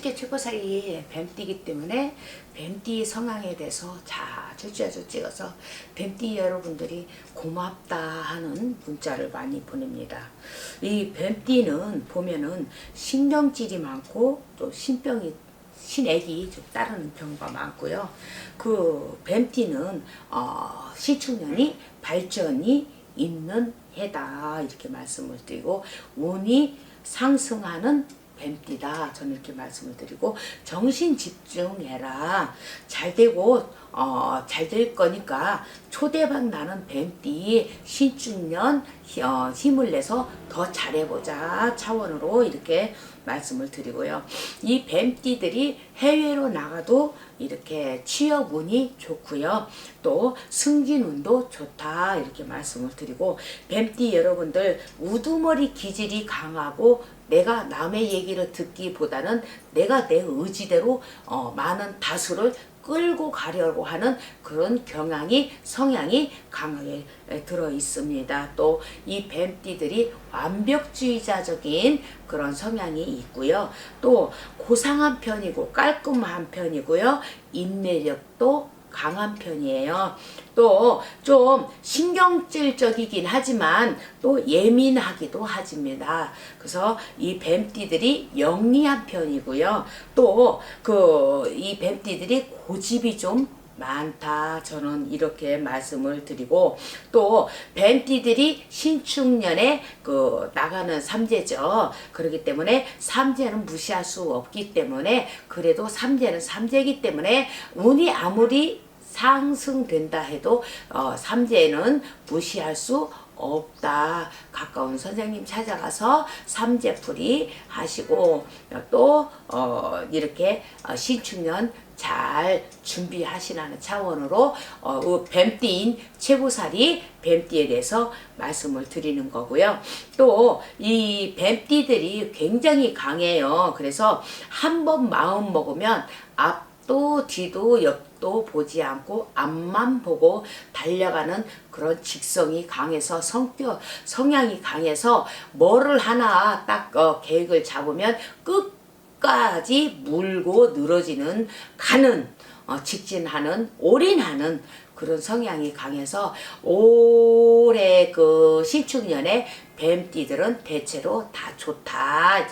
솔직히 최고사이 뱀띠기 때문에 뱀띠 성향에 대해서 자주자주 찍어서 뱀띠 여러분들이 고맙다 하는 문자를 많이 보냅니다. 이 뱀띠는 보면은 신경질이 많고 또 신병이 신액이 좀 따르는 경우가 많고요. 그 뱀띠는 어, 시축년이 발전이 있는 해다 이렇게 말씀을 드리고 운이 상승하는 뱀띠다 저는 이렇게 말씀을 드리고 정신 집중해라 잘 되고 어, 잘 될 거니까 초대박 나는 뱀띠 신축년 어, 힘을 내서 더 잘해보자 차원으로 이렇게 말씀을 드리고요. 이 뱀띠들이 해외로 나가도 이렇게 취업 운이 좋고요. 또 승진 운도 좋다 이렇게 말씀을 드리고 뱀띠 여러분들 우두머리 기질이 강하고 내가 남의 얘기를 듣기보다는 내가 내 의지대로 어, 많은 다수를 끌고 가려고 하는 그런 경향이 성향이 강하게 들어 있습니다. 또 이 뱀띠들이 완벽주의자적인 그런 성향이 있고요. 또 고상한 편이고 깔끔한 편이고요. 인내력도 강한 편이에요. 또 좀 신경질적이긴 하지만 또 예민하기도 하집니다. 그래서 이 뱀띠들이 영리한 편이고요. 또 그 이 뱀띠들이 고집이 좀 많다. 저는 이렇게 말씀을 드리고 또 뱀띠들이 신축년에 그 나가는 삼재죠. 그렇기 때문에 삼재는 무시할 수 없기 때문에 그래도 삼재는 삼재이기 때문에 운이 아무리 상승된다 해도 어, 삼재는 무시할 수 없다. 가까운 선생님 찾아가서 삼재풀이 하시고 또 어, 이렇게 어, 신축년 잘 준비하시라는 차원으로 어, 그 뱀띠인 최고살이 뱀띠에 대해서 말씀을 드리는 거고요. 또 이 뱀띠들이 굉장히 강해요. 그래서 한 번 마음 먹으면 앞도 뒤도 옆도 보지 않고 앞만 보고 달려가는 그런 직성이 강해서 성격 성향이 강해서 뭐를 하나 딱 어, 계획을 잡으면 끝 끝까지 물고 늘어지는 가는 어, 직진하는 올인하는 그런 성향이 강해서 올해 그 신축년에 뱀띠들은 대체로 다 좋다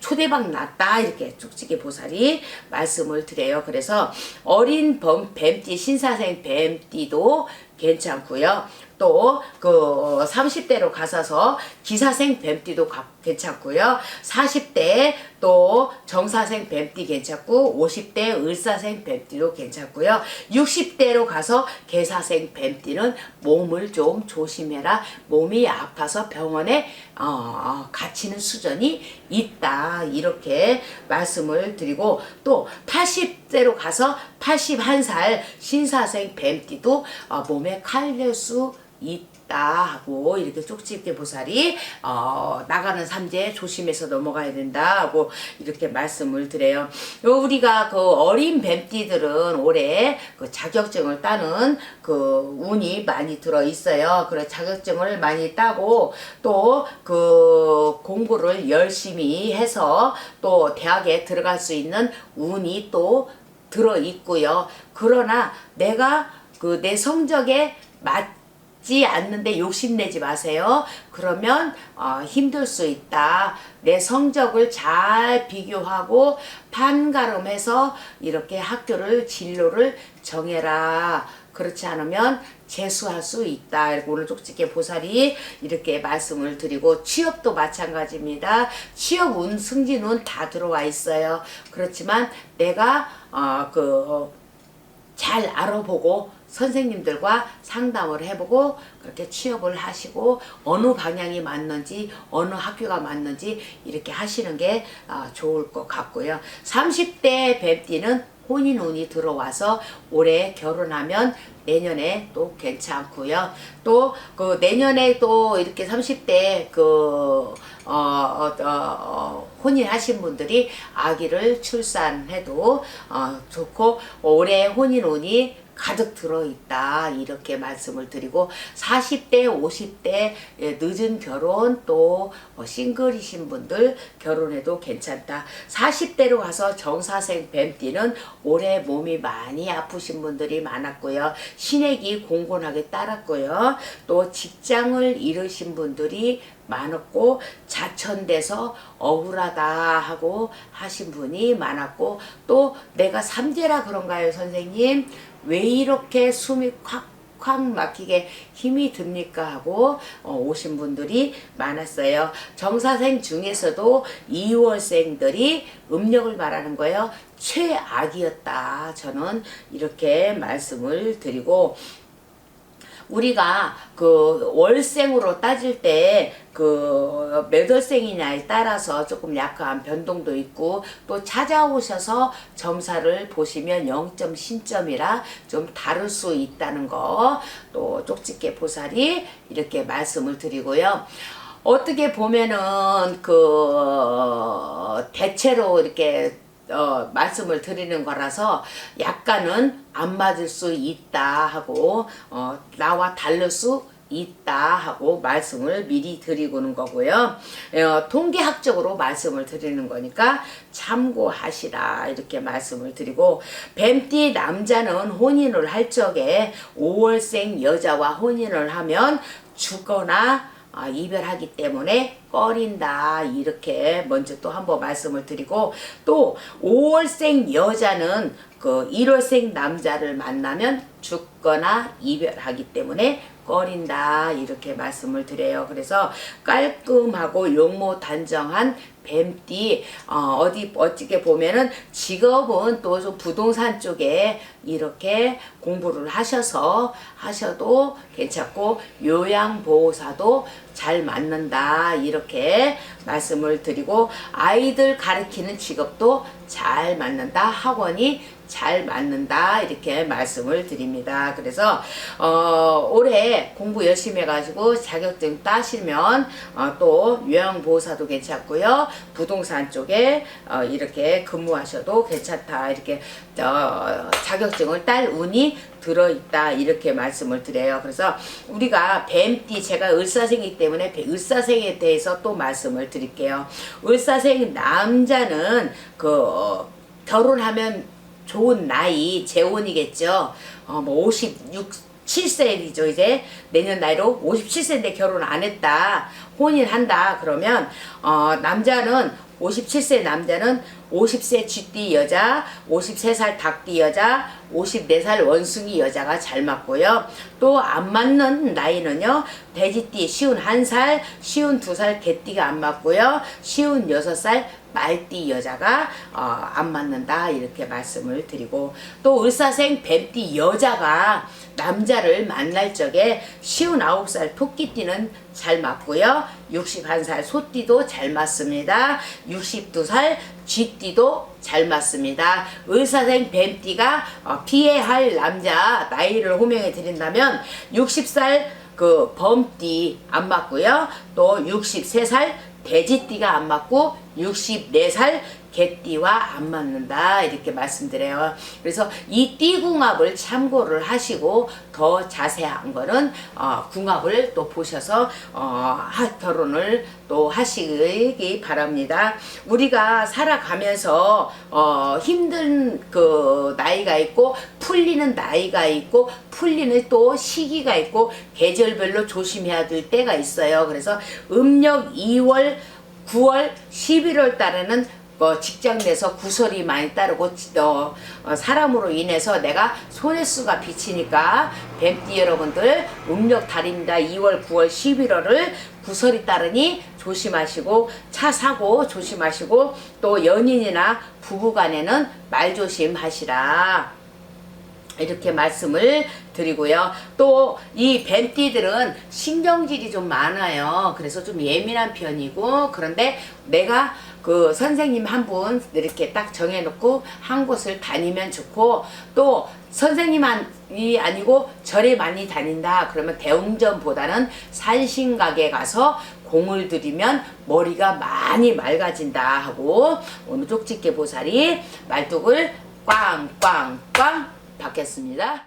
초대박 났다 이렇게 쪽지게 보살이 말씀을 드려요. 그래서 어린 범, 뱀띠 신사생 뱀띠도 괜찮고요 또 그 30대로 가서서 기사생 뱀띠도 가- 괜찮고요. 40대 또 정사생 뱀띠 괜찮고 50대 을사생 뱀띠도 괜찮고요. 60대로 가서 개사생 뱀띠는 몸을 좀 조심해라. 몸이 아파서 병원에 어, 어, 갇히는 수준이 있다. 이렇게 말씀을 드리고 또 80 대로 가서 81살 신사생 뱀띠도 어, 몸에 칼낼 수 있다 하고 이렇게 쪽집게 보살이 어, 나가는 삼재 조심해서 넘어가야 된다 하고 이렇게 말씀을 드려요. 요 우리가 그 어린 뱀띠들은 올해 그 자격증을 따는 그 운이 많이 들어 있어요. 그래 자격증을 많이 따고 또 그 공부를 열심히 해서 또 대학에 들어갈 수 있는 운이 또 들어 있고요. 그러나 내가 그 내 성적에 맞지 않는데 욕심내지 마세요. 그러면 어, 힘들 수 있다. 내 성적을 잘 비교하고 판가름해서 이렇게 학교를 진로를 정해라. 그렇지 않으면 재수할 수 있다. 오늘 쪽집게 보살이 이렇게 말씀을 드리고 취업도 마찬가지입니다. 취업 운, 승진 운 다 들어와 있어요. 그렇지만 내가 어, 그잘 알아보고 선생님들과 상담을 해보고 그렇게 취업을 하시고 어느 방향이 맞는지 어느 학교가 맞는지 이렇게 하시는 게 아, 좋을 것 같고요. 30대 뱀띠는 혼인 운이 들어와서 올해 결혼하면 내년에 또 괜찮고요. 또 그 내년에 또 이렇게 30대 그 어, 어, 어, 어, 혼인하신 분들이 아기를 출산해도 어, 좋고 올해 혼인운이 가득 들어있다 이렇게 말씀을 드리고 40대 50대 예, 늦은 결혼 또 어, 싱글이신 분들 결혼해도 괜찮다. 40대로 가서 정사생 뱀띠는 올해 몸이 많이 아프신 분들이 많았고요. 신액이 공곤하게 따랐고요. 또 직장을 잃으신 분들이 많았고 자천돼서 억울하다 하고 하신 분이 많았고 또 내가 삼재라 그런가요 선생님 왜 이렇게 숨이 콱콱 막히게 힘이 듭니까 하고 어, 오신 분들이 많았어요. 정사생 중에서도 2월생들이 음력을 말하는 거예요. 최악이었다. 저는 이렇게 말씀을 드리고 우리가 그 월생으로 따질 때 그 몇 월생이냐에 따라서 조금 약간 변동도 있고 또 찾아오셔서 점사를 보시면 0점 신점이라 좀 다를 수 있다는 거 또 쪽집게 보살이 이렇게 말씀을 드리고요. 어떻게 보면은 그 대체로 이렇게 어, 말씀을 드리는 거라서 약간은 안 맞을 수 있다 하고 어, 나와 다를 수 있다 하고 말씀을 미리 드리고는 거고요. 어, 통계학적으로 말씀을 드리는 거니까 참고하시라 이렇게 말씀을 드리고 뱀띠 남자는 혼인을 할 적에 5월생 여자와 혼인을 하면 죽거나 아, 이별하기 때문에 꺼린다 이렇게 먼저 또 한번 말씀을 드리고 또 5월생 여자는 그 1월생 남자를 만나면 죽거나 이별하기 때문에 꺼린다 이렇게 말씀을 드려요. 그래서 깔끔하고 용모 단정한 뱀띠 어, 디 어떻게 보면은 직업은 또좀 부동산 쪽에 이렇게 공부를 하셔서 하셔도 괜찮고 요양보호사도 잘 맞는다 이렇게 말씀을 드리고 아이들 가르치는 직업도 잘 맞는다 학원이 잘 맞는다 이렇게 말씀을 드립니다. 그래서 어, 올해 공부 열심히 해가지고 자격증 따시면 어, 또 요양보호사도 괜찮고요. 부동산 쪽에 어, 이렇게 근무하셔도 괜찮다 이렇게 어, 자격증을 딸 운이 들어있다 이렇게 말씀을 드려요. 그래서 우리가 뱀띠 제가 을사생이기 때문에 을사생에 대해서 또 말씀을 드릴게요. 을사생 남자는 그 어, 결혼하면 좋은 나이 재혼이겠죠. 어, 뭐 56, 7세이죠 이제. 내년 나이로 57세인데 결혼 안 했다 혼인한다 그러면 어, 남자는 57세 남자는 50세 쥐띠 여자, 53살 닭띠 여자, 54살 원숭이 여자가 잘 맞고요. 또 안 맞는 나이는요. 돼지띠 쉬운 1살, 쉬운 2살 개띠가 안 맞고요. 쉬운 6살 말띠 여자가 어, 안 맞는다 이렇게 말씀을 드리고 또 을사생 뱀띠 여자가 남자를 만날 적에 쉬운 9살 토끼띠는 잘 맞고요. 61살 소띠도 잘 맞습니다. 62살 쥐띠도 잘 맞습니다. 의사생 뱀띠가 어, 피해야 할 남자 나이를 호명해 드린다면 60살 그 범띠 안 맞고요. 또 63살 돼지띠가 안 맞고 64살 개띠와 안 맞는다 이렇게 말씀드려요. 그래서 이 띠궁합을 참고를 하시고 더 자세한 거는 어, 궁합을 또 보셔서 어, 하, 결혼을 또 하시기 바랍니다. 우리가 살아가면서 어, 힘든 그 나이가 있고 풀리는 나이가 있고 풀리는 또 시기가 있고 계절별로 조심해야 될 때가 있어요. 그래서 음력 2월 9월 11월 달에는 뭐 직장 내서 구설이 많이 따르고 어, 어, 사람으로 인해서 내가 손해수가 비치니까 뱀띠 여러분들 음력 달입니다. 2월, 9월, 11월을 구설이 따르니 조심하시고 차 사고 조심하시고 또 연인이나 부부간에는 말 조심하시라. 이렇게 말씀을 드리고요. 또 이 뱀띠들은 신경질이 좀 많아요. 그래서 좀 예민한 편이고 그런데 내가 그 선생님 한 분 이렇게 딱 정해놓고 한 곳을 다니면 좋고 또 선생님이 아니고 절에 많이 다닌다 그러면 대웅전보다는 산신각에 가서 공을 들이면 머리가 많이 맑아진다 하고 오늘 쪽집게 보살이 말뚝을 꽝꽝꽝 받겠습니다.